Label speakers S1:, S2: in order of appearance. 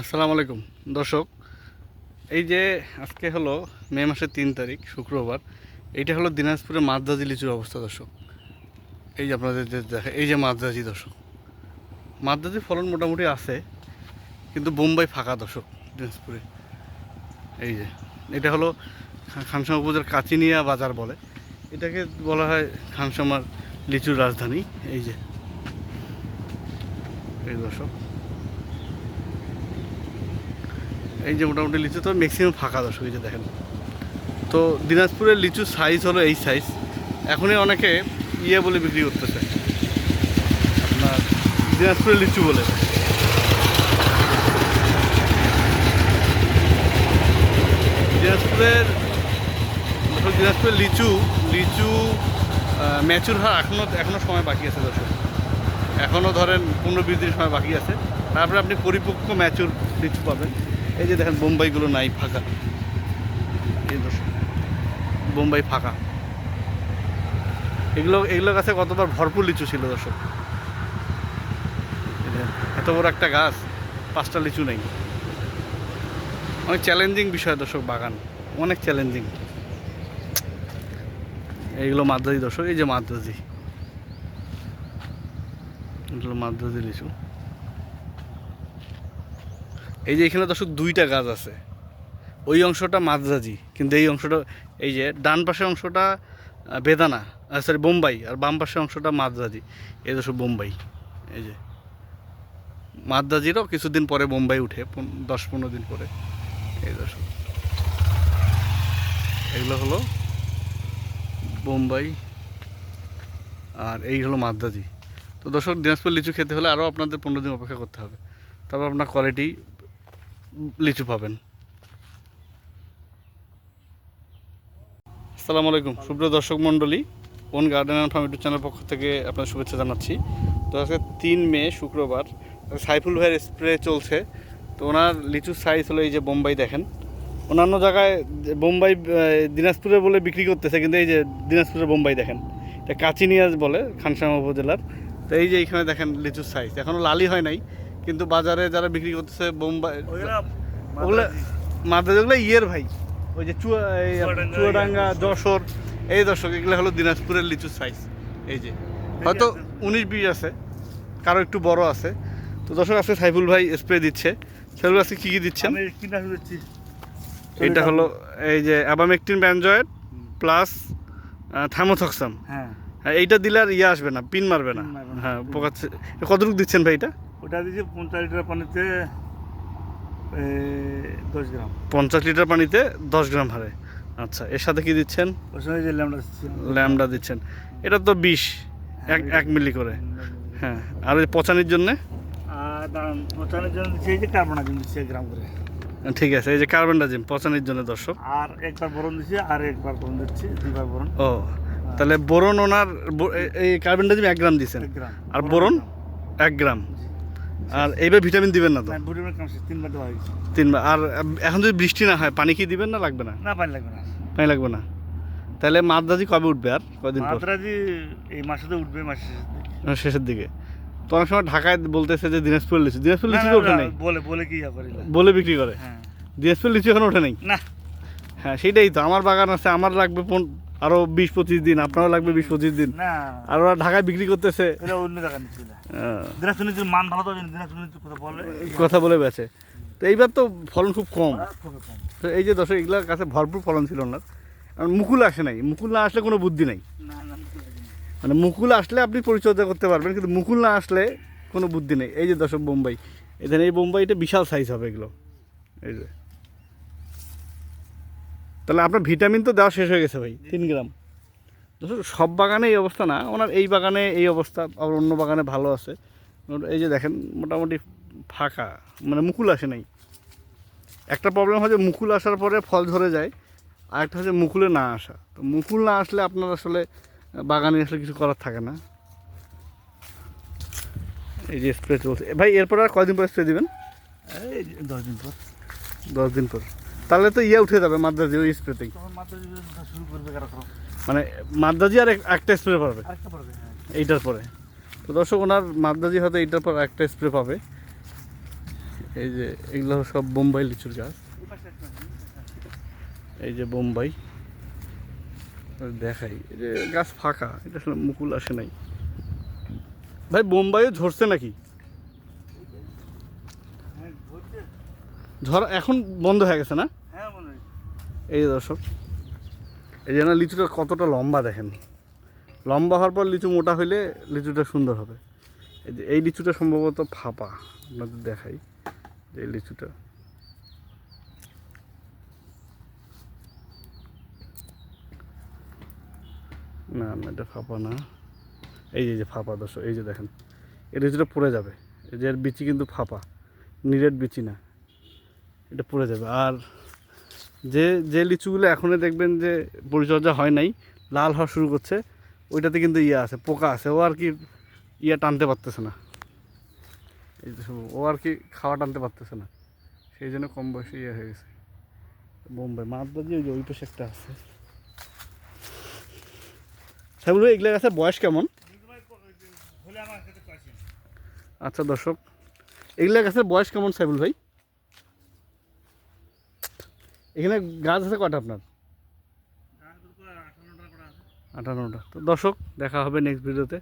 S1: আসসালামু আলাইকুম। দর্শক, এই যে আজকে হলো মে মাসের তিন তারিখ, শুক্রবার, এইটা হলো দিনাজপুরের মাদ্রাজি লিচুর অবস্থা দর্শক। এই যে আপনাদের দেখে, এই যে মাদ্রাজি দর্শক। মাদ্রাজি ফলন মোটামুটি আছে, কিন্তু বোম্বাই ফাঁকা দর্শক দিনাজপুরে। এই যে, এটা হলো খানসামা উপজেলার কাচিনিয়া বাজার বলে। এটাকে বলা হয় খানসামার লিচুর রাজধানী। এই যে, এই দর্শক। এই যে মোটামুটি লিচু তো ম্যাক্সিমাম ফাঁকা দর্শক এই যে দেখেন। তো দিনাজপুরের লিচু সাইজ হলো এই সাইজ এখনই অনেকে ইয়ে বলে বিক্রি করতেছে। আপনার দিনাজপুরের লিচু বলে। দিনাজপুরের দিনাজপুরের লিচু লিচু ম্যাচুর হওয়ার এখনও এখনও সময় বাকি আছে দর্শক। এখনও ধরেন পনেরো বিশ দিন সময় বাকি আছে। তারপরে আপনি পরিপক্ক ম্যাচুর লিচু পাবেন। এই যে দেখেন, বোম্বাইগুলো নাই, ফাঁকা। এই বোম্বাই ফাঁকা। এগুলো, এগুলোর কাছে কতবার ভরপুর লিচু ছিল দর্শক? এত বড় একটা গাছ, পাঁচটা লিচু নেই। অনেক চ্যালেঞ্জিং বিষয় দর্শক, বাগান। অনেক চ্যালেঞ্জিং এইগুলো মাদ্রাজি দর্শক, এই যে মাদ্রাজি। এগুলো মাদ্রাজি লিচু। এই যে এখানে দর্শক দুইটা গাছ আছে। ওই অংশটা মাদ্রাজি কিন্তু এই অংশটা, এই যে ডান পাশের অংশটা বেদানা সরি বোম্বাই, আর বাম পাশের অংশটা মাদ্রাজি এই দর্শক বোম্বাই, এই যে। মাদ্রাজিরও কিছুদিন পরে বোম্বাই উঠে দশ পনেরো দিন পরে। এই দর্শক। এগুলো হলো বোম্বাই, আর এই হলো মাদ্রাজি তো দর্শক, দিনাজপুর লিচু খেতে হলে আরও আপনাদের পনেরো দিন অপেক্ষা করতে হবে। তারপর আপনার কোয়ালিটি লিচু পাবেন। আসসালামু আলাইকুম, সুপ্রিয় দর্শক মণ্ডলী own garden and farm YouTube channel পক্ষ থেকে আপনার শুভেচ্ছা জানাচ্ছি। তো আজকে তিন মে, শুক্রবার, সাইফুল ভাইয়ের স্প্রে চলছে। তো ওনার লিচুর সাইজ হলো এই যে বোম্বাই দেখেন। অন্যান্য জায়গায় বোম্বাই দিনাজপুরে বলে বিক্রি করতেছে, কিন্তু এই যে দিনাজপুরের বোম্বাই দেখেন। এটা কাচিনিয়াজ বলে, খানসামা উপজেলার। তো এই যে এইখানে দেখেন লিচুর সাইজ এখনও লালি হয় নাই কিন্তু বাজারে যারা বিক্রি করতেছে বোম্বাই ওগুলো মাদ্রাজগুলো ইয়ের ভাই। ওই যে চুয়া
S2: চুয়াডাঙ্গা,
S1: যশোর। এই দর্শক এগুলো হলো দিনাজপুরের লিচু সাইজ এই যে। হয়তো উনিশ বিশ আছে। কারও একটু বড় আছে। তো দর্শক আজকে সাইফুল ভাই স্প্রে দিচ্ছে। সাইফুল আজকে কী কী দিচ্ছেন? এটা হলো এই যে অ্যাবামেকটিন ব্যানজয়েড প্লাস থার্মোথক্সাম
S2: হ্যাঁ।
S1: এইটা দিলে আর ইয়ে আসবে না পিন মারবে না। হ্যাঁ পোকা কতটুকু দিচ্ছেন ভাই এটা?
S2: ওটা দিচ্ছি পঞ্চাশ লিটার পানিতে দশ গ্রাম।
S1: পঞ্চাশ লিটার পানিতে দশ গ্রাম হারে। আচ্ছা এর সাথে কি দিচ্ছেন?
S2: ওর সঙ্গে যে ল্যামডা
S1: ল্যামডা দিচ্ছেন। এটা তো বিষ এক এক মিলি করে। হ্যাঁ আর ওই পচানির জন্যে?
S2: আর পচানোর জন্য দিচ্ছি এই যে কার্বনাজিম দিচ্ছি এক গ্রাম করে।
S1: ঠিক আছে এই যে কার্বনডাজিম পচানির জন্য দর্শক।
S2: আর একবার বরণ দিচ্ছি আর একবার বরণ দিচ্ছি দুইবার বরণ
S1: ও তাহলে বোরন ওনার এই কার্বনডাজিম এক গ্রাম দিচ্ছেন আর বোরন এক গ্রাম। আর এইবার ভিটামিন দিবেন না তো?
S2: তিনবার দেওয়া হয়েছে
S1: তিনবার আর এখন যদি বৃষ্টি না হয় পানি কি দিবেন না লাগবে না?
S2: না পানি লাগবে না।
S1: পানি লাগবে না। তাহলে মাদ্রাজি কবে উঠবে আর? কদিন পর?
S2: মাত্রাজি এই মাসে তো উঠবে মাসের শেষের দিকে।
S1: তো অনেক সময় ঢাকায় বলতেছে যে দিনাজপুর লিচু দিনাজপুর লিচু তো ওঠে নাই?
S2: বলে বলে কি করি
S1: বলে বিক্রি করে?
S2: হ্যাঁ।
S1: দিনাজপুর লিচু এখন ওঠে নাই?
S2: না।
S1: হ্যাঁ সেটাই তো আমার বাগান আছে আমার লাগবে পন- আরও বিশ পঁচিশ দিন আপনারও লাগবে বিশ পঁচিশ দিন। আর ওরা ঢাকায় বিক্রি করতেছে।
S2: দিনাজপুর কথা বলে।
S1: বেছে। তো এইবার তো ফলন খুব কম।
S2: কম।
S1: তো এই যে দর্শক এগুলোর কাছে ভরপুর ফলন ছিল না। আর মুকুল আসে নাই। মুকুল না আসলে কোনো বুদ্ধি নাই। মানে মুকুল আসলে আপনি পরিচর্যা করতে পারবেন কিন্তু মুকুল না আসলে কোনো বুদ্ধি নেই। এই যে দর্শক বোম্বাই। এখানে এই বোম্বাইটা বিশাল সাইজ হবে এগুলো। এই যে। তাহলে আপনার ভিটামিন তো দেওয়া শেষ হয়ে গেছে ভাই। তিন গ্রাম। সব বাগানে এই অবস্থা না। ওনার এই বাগানে এই অবস্থা আবার অন্য বাগানে ভালো আছে। এই যে দেখেন মোটামুটি ফাঁকা মানে মুকুল আসে নাই। একটা প্রবলেম হয় যে মুকুল আসার পরে ফল ধরে যায় আর একটা হচ্ছে মুকুলে না আসা। তো মুকুল না আসলে আপনার আসলে বাগানে আসলে কিছু করার থাকে না। এই যে স্প্রে চলছে। ভাই এরপর আর কয়দিন পর স্প্রে দেবেন?
S2: এই দশ দিন পর।
S1: দশ দিন পর। তাহলে তো ইয়ে উঠে যাবে মাদ্রাজি ওই স্প্রেতেই মানে মাদ্রাজি আর এক- একটা স্প্রে পাবে।
S2: হ্যাঁ।
S1: এইটার পরে। তো দর্শক ওনার মাদ্রাজি হয়তো এইটার পর একটা স্প্রে পাবে। এই যে এগুলো সব বোম্বাই লিচুর গাছ। এই যে বোম্বাই। দেখাই। এই যে গাছ ফাঁকা এটা আসলে মুকুল আসে নাই। ভাই বোম্বাইও ঝরছে নাকি?
S2: হ্যাঁ
S1: ঝড় এখন বন্ধ হয়ে গেছে না? এই দর্শক, এই যে না, লিচুটা কতটা লম্বা দেখেন। লম্বা হওয়ার পর লিচু মোটা হইলে লিচুটা সুন্দর হবে। এই যে, এই লিচুটা সম্ভবত ফাঁপা, আপনাদের দেখাই এই লিচুটা। না না, এটা ফাঁপা না। এই যে এই যে ফাঁপা দর্শক, এই যে দেখেন এই লিচুটা পড়ে যাবে। এই যে, এর বিচি কিন্তু ফাঁপা, নিরেট বিচি না, এটা পড়ে যাবে। আর যে যে লিচুগুলো এখনই দেখবেন যে পরিচর্যা হয় নাই, লাল হওয়া শুরু করছে, ওইটাতে কিন্তু ইয়ে আছে, পোকা আছে, ও আর কি ইয়ে টানতে পারতেছে না। এই ও আর কি খাওয়া টানতে পারতেছে না, সেই জন্য কম বয়সে ইয়ে হয়ে গেছে। বোম্বাই মাদ্রাজি ওই যে ওই পাশে একটা আছে। সেগুলো এগুলো গাছের বয়স কেমন? আচ্ছা দর্শক এগুলো গাছের বয়স কেমন সাইবুল ভাই? এখানে গাছ আছে কটা আপনার?
S2: আঠারোটা
S1: আটান্নটা তো দর্শক দেখা হবে নেক্সট ভিডিওতে